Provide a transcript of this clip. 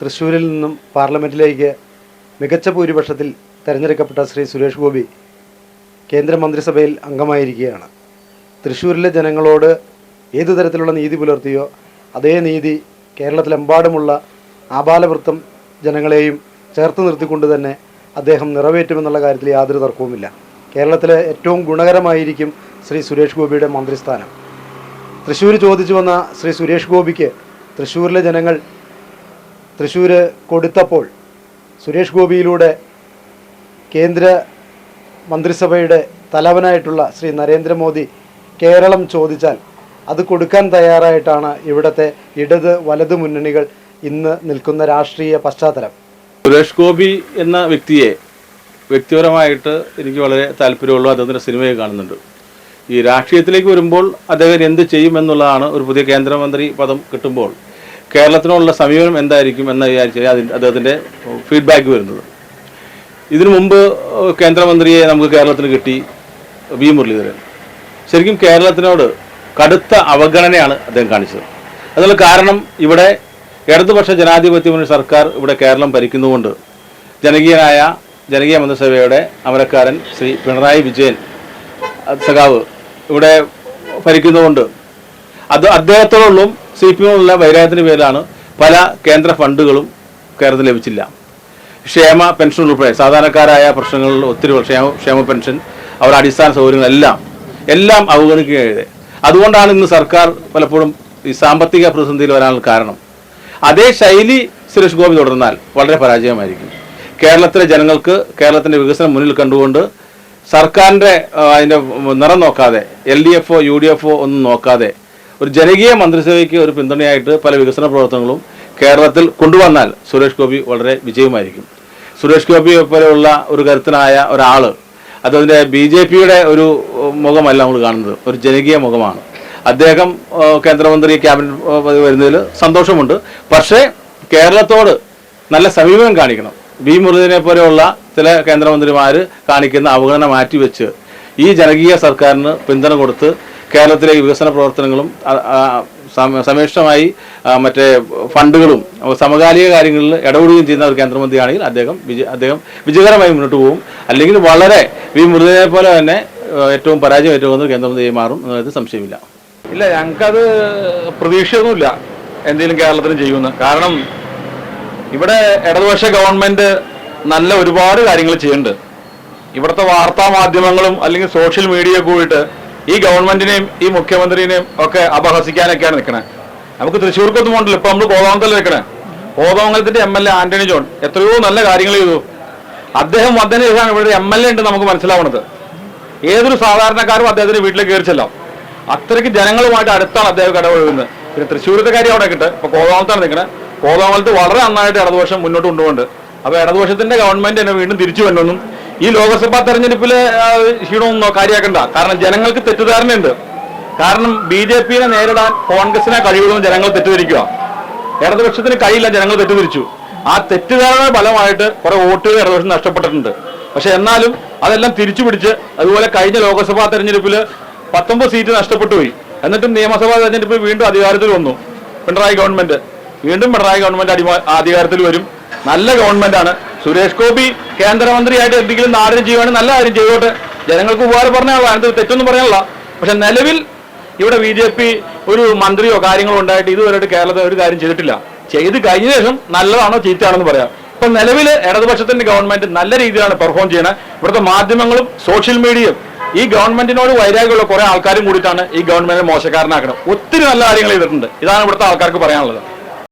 തൃശ്ശൂരിൽ നിന്നും പാർലമെന്റിലേക്ക് മികച്ച ഭൂരിപക്ഷത്തിൽ തെരഞ്ഞെടുക്കപ്പെട്ട ശ്രീ സുരേഷ് ഗോപി കേന്ദ്രമന്ത്രിസഭയിൽ അംഗമായിരിക്കുകയാണ്. തൃശ്ശൂരിലെ ജനങ്ങളോട് ഏതു തരത്തിലുള്ള നീതി പുലർത്തിയോ അതേ നീതി കേരളത്തിലെമ്പാടുമുള്ള ആപാലവൃത്തം ജനങ്ങളെയും ചേർത്ത് നിർത്തിക്കൊണ്ട് തന്നെ അദ്ദേഹം നിറവേറ്റുമെന്നുള്ള കാര്യത്തിൽ യാതൊരു തർക്കവുമില്ല. കേരളത്തിലെ ഏറ്റവും ഗുണകരമായിരിക്കും ശ്രീ സുരേഷ് ഗോപിയുടെ മന്ത്രിസ്ഥാനം. തൃശ്ശൂർ ചോദിച്ചു വന്ന ശ്രീ സുരേഷ് ഗോപിക്ക് തൃശ്ശൂരിലെ ജനങ്ങൾ തൃശ്ശൂർ കൊടുത്തപ്പോൾ സുരേഷ് ഗോപിയിലൂടെ കേന്ദ്ര മന്ത്രിസഭയുടെ തലവനായിട്ടുള്ള ശ്രീ നരേന്ദ്രമോദി കേരളം ചോദിച്ചാൽ അത് കൊടുക്കാൻ തയ്യാറായിട്ടാണ് ഇവിടുത്തെ ഇടത് വലത് മുന്നണികൾ ഇന്ന് നിൽക്കുന്ന രാഷ്ട്രീയ പശ്ചാത്തലം. സുരേഷ് ഗോപി എന്ന വ്യക്തിയെ വ്യക്തിപരമായിട്ട് എനിക്ക് വളരെ താല്പര്യമുള്ളൂ അദ്ദേഹത്തിന്റെ സിനിമയെ കാണുന്നുണ്ട്. ഈ രാഷ്ട്രീയത്തിലേക്ക് വരുമ്പോൾ അദ്ദേഹം എന്ത് ചെയ്യുമെന്നുള്ളതാണ് ഒരു പുതിയ കേന്ദ്രമന്ത്രി പദം കിട്ടുമ്പോൾ കേരളത്തിനുള്ള സമീപനം എന്തായിരിക്കും എന്ന് വിചാരിച്ചാൽ അതിന് അദ്ദേഹത്തിന്റെ ഫീഡ്ബാക്ക് വരുന്നത്. ഇതിനു മുമ്പ് കേന്ദ്രമന്ത്രിയെ നമുക്ക് കേരളത്തിന് കിട്ടി വി. മുരളീധരൻ. ശരിക്കും കേരളത്തിനോട് കടുത്ത അവഗണനയാണ് അദ്ദേഹം കാണിച്ചത്. അതിനുള്ള കാരണം ഇവിടെ ഇടതുപക്ഷ ജനാധിപത്യ മുന്നണി സർക്കാർ ഇവിടെ കേരളം ഭരിക്കുന്നതുകൊണ്ട് ജനകീയനായ ജനകീയ മന്ത്രിസഭയുടെ അമരക്കാരൻ ശ്രീ പിണറായി വിജയൻ സഖാവ് ഇവിടെ ഭരിക്കുന്നതുകൊണ്ട് അത് അദ്ദേഹത്തോടുള്ളും സി പി എമ്മിലുള്ള വൈരാഗ്യത്തിന് പേരിലാണ് പല കേന്ദ്ര ഫണ്ടുകളും കേരളത്തിൽ ലഭിച്ചില്ല. ക്ഷേമ പെൻഷൻ ഉൾപ്പെടെ സാധാരണക്കാരായ പ്രശ്നങ്ങളിൽ ഒത്തിരി ക്ഷേമ ക്ഷേമ പെൻഷൻ അവരുടെ അടിസ്ഥാന സൗകര്യങ്ങളെല്ലാം എല്ലാം അവഗണിക്കുകയാണ് അതുകൊണ്ടാണ് ഇന്ന് സർക്കാർ പലപ്പോഴും ഈ സാമ്പത്തിക പ്രതിസന്ധിയിൽ വരാനുള്ള കാരണം. അതേ ശൈലി സുരേഷ് ഗോപി തുടർന്നാൽ വളരെ പരാജയമായിരിക്കും. കേരളത്തിലെ ജനങ്ങൾക്ക് കേരളത്തിന്റെ വികസനം മുന്നിൽ കണ്ടുകൊണ്ട് സർക്കാരിന്റെ അതിന്റെ നിറം നോക്കാതെ എൽ ഡി എഫോ യു ഡി എഫോ ഒന്നും നോക്കാതെ ഒരു ജനകീയ മന്ത്രിസഭയ്ക്ക് ഒരു പിന്തുണയായിട്ട് പല വികസന പ്രവർത്തനങ്ങളും കേരളത്തിൽ കൊണ്ടുവന്നാൽ സുരേഷ് ഗോപി വളരെ വിജയമായിരിക്കും. സുരേഷ് ഗോപിയെ പോലെയുള്ള ഒരു കരുത്തനായ ഒരാൾ അതതിന്റെ ബി ജെ പിയുടെ ഒരു മുഖമല്ല നമ്മൾ കാണുന്നത്. ഒരു ജനകീയ മുഖമാണ്. അദ്ദേഹം കേന്ദ്രമന്ത്രി ക്യാബിനറ്റ് വരുന്നതിൽ സന്തോഷമുണ്ട്. പക്ഷേ കേരളത്തോട് നല്ല സമീപനം കാണിക്കണം. വി മുരളീനെ പോലെയുള്ള ചില കേന്ദ്രമന്ത്രിമാർ കാണിക്കുന്ന അവഗണന മാറ്റിവെച്ച് ഈ ജനകീയ സർക്കാരിന് പിന്തുണ കൊടുത്ത് കേരളത്തിലെ വികസന പ്രവർത്തനങ്ങളും സമേഷമായി മറ്റേ ഫണ്ടുകളും സമകാലിക കാര്യങ്ങളിൽ ഇടപെടുകയും ചെയ്യുന്ന ഒരു കേന്ദ്രമന്ത്രിയാണെങ്കിൽ അദ്ദേഹം വിജയ അദ്ദേഹം വിജയകരമായി മുന്നോട്ട് പോകും. അല്ലെങ്കിൽ വളരെ വി മുരളീധരനെ പോലെ തന്നെ ഏറ്റവും പരാജയം ഏറ്റുപോകുന്ന കേന്ദ്രമന്ത്രിയായി മാറും എന്നത് സംശയമില്ല. ഇല്ല ഞങ്ങൾക്കത് പ്രതീക്ഷയൊന്നുമില്ല എന്തെങ്കിലും കേരളത്തിന് ചെയ്യുമെന്ന്. കാരണം ഇവിടെ ഇടതുപക്ഷ ഗവൺമെന്റ് നല്ല ഒരുപാട് കാര്യങ്ങൾ ചെയ്യുന്നുണ്ട്. ഇവിടുത്തെ വാർത്താ മാധ്യമങ്ങളും അല്ലെങ്കിൽ സോഷ്യൽ മീഡിയ കൂടിയിട്ട് ഈ ഗവൺമെന്റിനെയും ഈ മുഖ്യമന്ത്രിനെയും ഒക്കെ അപഹസിക്കാനൊക്കെയാണ് നിൽക്കണേ. നമുക്ക് തൃശ്ശൂർക്കൊന്നും പോകണ്ടല്ലോ. ഇപ്പൊ നമ്മൾ കോതമംഗലത്തിൽ നിൽക്കണേ. കോതമംഗലത്തിന്റെ M L A Antony John എത്രയോ നല്ല കാര്യങ്ങൾ ചെയ്തു. അദ്ദേഹം വന്നതിന് ശേഷമാണ് ഇവിടെ എം എൽ എ ഉണ്ട് നമുക്ക് മനസ്സിലാവുന്നത്. ഏതൊരു സാധാരണക്കാരും അദ്ദേഹത്തിന്റെ വീട്ടിലേക്ക് കയറി ചെല്ലാം. അത്രയ്ക്ക് ജനങ്ങളുമായിട്ട് അടുത്താണ് അദ്ദേഹം ഇടപഴകുന്നത് പിന്നെ തൃശ്ശൂരത്തെ കാര്യം അവിടെ കിട്ടുക ഇപ്പൊ കോതമംഗലത്താണ് നിൽക്കണേ. കോതമംഗലത്ത് വളരെ നന്നായിട്ട് ഇടതുപക്ഷം മുന്നോട്ട് കൊണ്ടുപോകുന്നുണ്ട്. അപ്പൊ ഇടതുപക്ഷത്തിന്റെ ഗവൺമെന്റ് തന്നെ വീണ്ടും തിരിച്ചു വരണമെന്നും ഈ ലോക്സഭാ തെരഞ്ഞെടുപ്പിലെ ക്ഷീണമൊന്നോ കാര്യമാക്കണ്ട കാരണം ജനങ്ങൾക്ക് തെറ്റിദ്ധാരണയുണ്ട്. കാരണം ബി ജെ പിയെ നേരിടാൻ കോൺഗ്രസിനെ കഴിയുള്ളൂ ജനങ്ങൾ തെറ്റിദ്ധരിക്കുക ഇടതുപക്ഷത്തിന് കഴിയില്ല ജനങ്ങൾ തെറ്റിദ്ധരിച്ചു. ആ തെറ്റിദ്ധാരണ ഫലമായിട്ട് കുറെ വോട്ടുകൾ ഇടതുപക്ഷം നഷ്ടപ്പെട്ടിട്ടുണ്ട്. പക്ഷെ എന്നാലും അതെല്ലാം തിരിച്ചു പിടിച്ച് അതുപോലെ കഴിഞ്ഞ ലോക്സഭാ തെരഞ്ഞെടുപ്പിൽ പത്തൊമ്പത് സീറ്റ് നഷ്ടപ്പെട്ടു പോയി. എന്നിട്ടും നിയമസഭാ തെരഞ്ഞെടുപ്പ് വീണ്ടും അധികാരത്തിൽ വന്നു. പിണറായി ഗവൺമെന്റ്. വീണ്ടും പിണറായി ഗവൺമെന്റ് അധികാരത്തിൽ വരും. നല്ല ഗവൺമെന്റാണ്. സുരേഷ് ഗോപി കേന്ദ്രമന്ത്രിയായിട്ട് എന്തെങ്കിലും നാടിന് ചെയ്യുവാണെങ്കിൽ നല്ല കാര്യം ചെയ്തോട്ടെ. ജനങ്ങൾക്ക് ഉപകാരം പറഞ്ഞാൽ അതിന് തെറ്റൊന്നും പറയാനുള്ള പക്ഷെ നിലവിൽ ഇവിടെ ബി ജെ പി ഒരു മന്ത്രിയോ കാര്യങ്ങളോ ഉണ്ടായിട്ട് ഇതുവരെയായിട്ട് കേരളത്തിൽ ഒരു കാര്യം ചെയ്തിട്ടില്ല. ചെയ്ത് കഴിഞ്ഞ ശേഷം നല്ലതാണോ ചീത്തയാണെന്ന് പറയാം. ഇപ്പൊ നിലവിൽ ഇടതുപക്ഷത്തിന്റെ ഗവൺമെന്റ് നല്ല രീതിയിലാണ് പെർഫോം ചെയ്യണത് ഇവിടുത്തെ മാധ്യമങ്ങളും സോഷ്യൽ മീഡിയയും ഈ ഗവൺമെന്റിനോട് വൈരാഗ്യമുള്ള കുറെ ആൾക്കാരും കൂടിയിട്ടാണ് ഈ ഗവൺമെന്റിനെ മോശക്കാരനാക്കുന്നത് ഒത്തിരി നല്ല കാര്യങ്ങൾ ചെയ്തിട്ടുണ്ട്. ഇതാണ് ഇവിടുത്തെ ആൾക്കാർക്ക് പറയാനുള്ളത്.